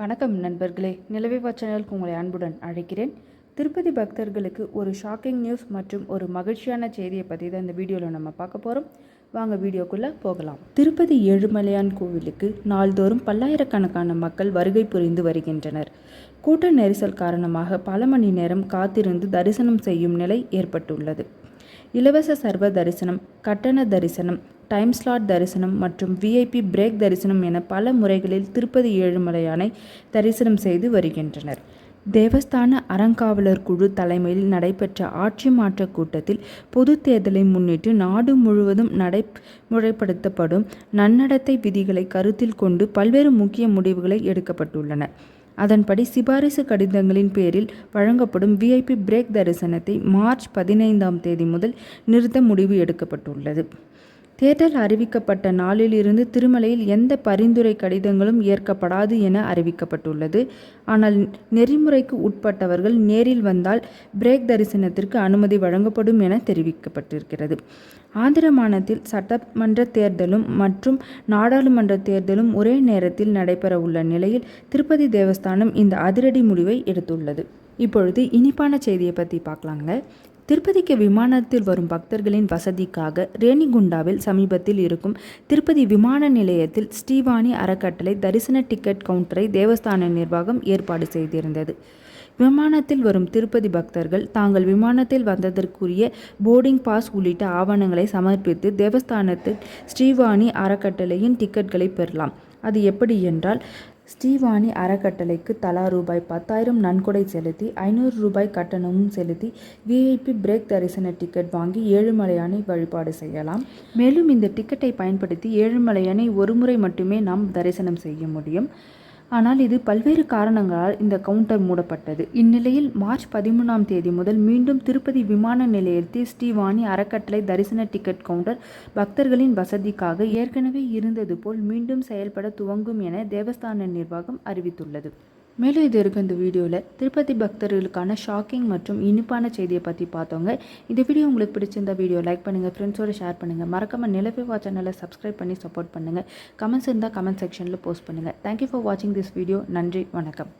வணக்கம் நண்பர்களே. நிலவை சேனலுக்கு உங்களை அன்புடன் அழைக்கிறேன். திருப்பதி பக்தர்களுக்கு ஒரு ஷாக்கிங் நியூஸ் மற்றும் ஒரு மகிழ்ச்சியான செய்தியை பற்றி தான் இந்த வீடியோவில் நம்ம பார்க்க போகிறோம் வாங்க வீடியோக்குள்ளே போகலாம். திருப்பதி ஏழுமலையான் கோவிலுக்கு நாள்தோறும் பல்லாயிரக்கணக்கான மக்கள் வருகை புரிந்து வருகின்றனர். கூட்ட நெரிசல் காரணமாக பல மணி நேரம் காத்திருந்து தரிசனம் செய்யும் நிலை ஏற்பட்டுள்ளது. இலவச சர்வ தரிசனம் கட்டண தரிசனம் டைம் ஸ்லாட் தரிசனம் மற்றும் விஐபி பிரேக் தரிசனம் என பல முறைகளில் திருப்பதி ஏழுமலையானை தரிசனம் செய்து வருகின்றனர். தேவஸ்தான அறங்காவலர் குழு தலைமையில் நடைபெற்ற ஆட்சி மாற்ற கூட்டத்தில் பொது தேர்தலை முன்னிட்டு நாடு முழுவதும் நடைமுறைப்படுத்தப்படும் நன்னடத்தை விதிகளை கருத்தில் கொண்டு பல்வேறு முக்கிய முடிவுகளை எடுக்கப்பட்டுள்ளன. அதன்படி சிபாரிசு கடிதங்களின் பேரில் வழங்கப்படும் விஐபி பிரேக் தரிசனத்தை மார்ச் பதினைந்தாம் தேதி முதல் நிறுத்த முடிவு எடுக்கப்பட்டுள்ளது. தேர்தல் அறிவிக்கப்பட்ட நாளிலிருந்து திருமலையில் எந்த பரிந்துரை கடிதங்களும் ஏற்கப்படாது என அறிவிக்கப்பட்டுள்ளது. ஆனால் நெறிமுறைக்கு உட்பட்டவர்கள் நேரில் வந்தால் பிரேக் தரிசனத்திற்கு அனுமதி வழங்கப்படும் என தெரிவிக்கப்பட்டிருக்கிறது. ஆந்திர மாநிலத்தில் சட்டமன்ற தேர்தலும் மற்றும் நாடாளுமன்ற தேர்தலும் ஒரே நேரத்தில் நடைபெற உள்ள நிலையில் திருப்பதி தேவஸ்தானம் இந்த அதிரடி முடிவை எடுத்துள்ளது. இப்பொழுது இனிப்பான செய்தியை பற்றி பார்க்கலாங்க. திருப்பதிக்கு விமானத்தில் வரும் பக்தர்களின் வசதிக்காக ரேணிகுண்டாவில் சமீபத்தில் இருக்கும் திருப்பதி விமான நிலையத்தில் ஸ்ரீவாணி அறக்கட்டளை தரிசன டிக்கெட் கவுண்டரை தேவஸ்தான நிர்வாகம் ஏற்பாடு செய்திருந்தது. விமானத்தில் வரும் திருப்பதி பக்தர்கள் தாங்கள் விமானத்தில் வந்ததற்குரிய போர்டிங் பாஸ் உள்ளிட்ட ஆவணங்களை சமர்ப்பித்து தேவஸ்தானத்தில் ஸ்ரீவாணி அறக்கட்டளையின் டிக்கெட்களை பெறலாம். அது எப்படி என்றால் ஸ்ரீவாணி அறக்கட்டளைக்கு தலா ரூபாய் பத்தாயிரம் நன்கொடை செலுத்தி ஐநூறு ரூபாய் கட்டணமும் செலுத்தி விஐபி பிரேக் தரிசன டிக்கெட் வாங்கி ஏழுமலையானை வழிபாடு செய்யலாம். மேலும் இந்த டிக்கெட்டை பயன்படுத்தி ஏழுமலையானை ஒருமுறை மட்டுமே நாம் தரிசனம் செய்ய முடியும். ஆனால் இது பல்வேறு காரணங்களால் இந்த கவுண்டர் மூடப்பட்டது. இந்நிலையில் மார்ச் பதிமூணாம் தேதி முதல் மீண்டும் திருப்பதி விமான நிலையத்தில் ஸ்ரீவாணி அறக்கட்டளை தரிசன டிக்கெட் கவுண்டர் பக்தர்களின் வசதிக்காக ஏற்கனவே இருந்தது போல் மீண்டும் செயல்பட துவங்கும் என தேவஸ்தான நிர்வாகம் அறிவித்துள்ளது. மேலும் இது இருக்க இந்த வீடியோவில் திருப்பதி பக்தர்களுக்கான ஷாக்கிங் மற்றும் இனிப்பான செய்தியை பற்றி பார்த்தோங்க இந்த வீடியோ உங்களுக்கு பிடிச்சிருந்த வீடியோ லைக் பண்ணுங்கள் ஃப்ரெண்ட்ஸோடு ஷேர் பண்ணுங்கள் மறக்காமல் நிலவே சேனலை சப்ஸ்கிரைப் பண்ணி சப்போர்ட் பண்ணுங்கள் கமெண்ட்ஸ் இருந்தால் கமெண்ட் செக்ஷனில் போஸ்ட் பண்ணுங்கள் தேங்க்யூ ஃபார் வாட்சிங் திஸ் வீடியோ நன்றி வணக்கம்.